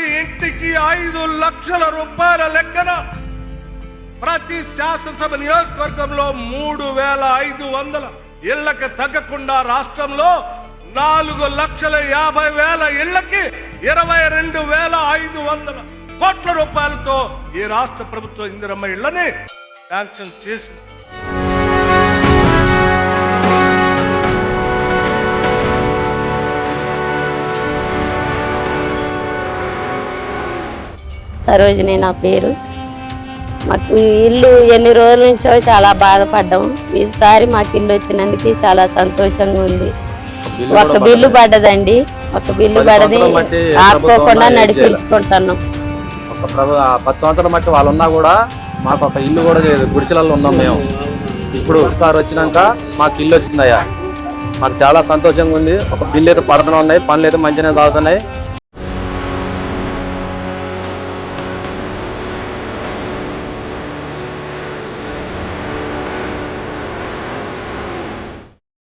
ప్రతి ఇంటికి ఐదు లక్షల రూపాయల లెక్కన ప్రతి శాసనసభ నియోజకవర్గంలో మూడు వేల ఐదు వందల ఇళ్ళకు తగ్గకుండా రాష్ట్రంలో నాలుగు లక్షల యాభై వేల ఇళ్ళకి ఇరవై రెండు వేల ఐదు వందల కోట్ల రూపాయలతో ఈ రాష్ట్ర ప్రభుత్వం ఇందిరమ్మ ఇళ్ళని శాంక్షన్ చేసింది. సరోజిని నా పేరు. మాకు ఈ ఇల్లు ఎన్ని రోజుల నుంచో చాలా బాధపడ్డాం. ఈసారి మాకు ఇల్లు వచ్చినందుకు చాలా సంతోషంగా ఉంది. ఒక బిల్లు పడ్డది. పడ్డదండి. ఒక బిల్లు పడది. ఆపుకోకుండా నడిపించుకుంటున్నాం. ఒక ప్రభు ఆ పది సంవత్సరాల మట్టి వాళ్ళు ఉన్నా కూడా మాకు ఒక ఇల్లు కూడా గుడిచెలలో ఉన్నాం మేము. ఇప్పుడు సార్ వచ్చినాక మాకు ఇల్లు వచ్చిందయ్యా. మాకు చాలా సంతోషంగా ఉంది. ఒక బిల్లు అయితే పడుతూనే ఉన్నాయి. పనులు అయితే మంచిగానే సాగుతున్నాయి.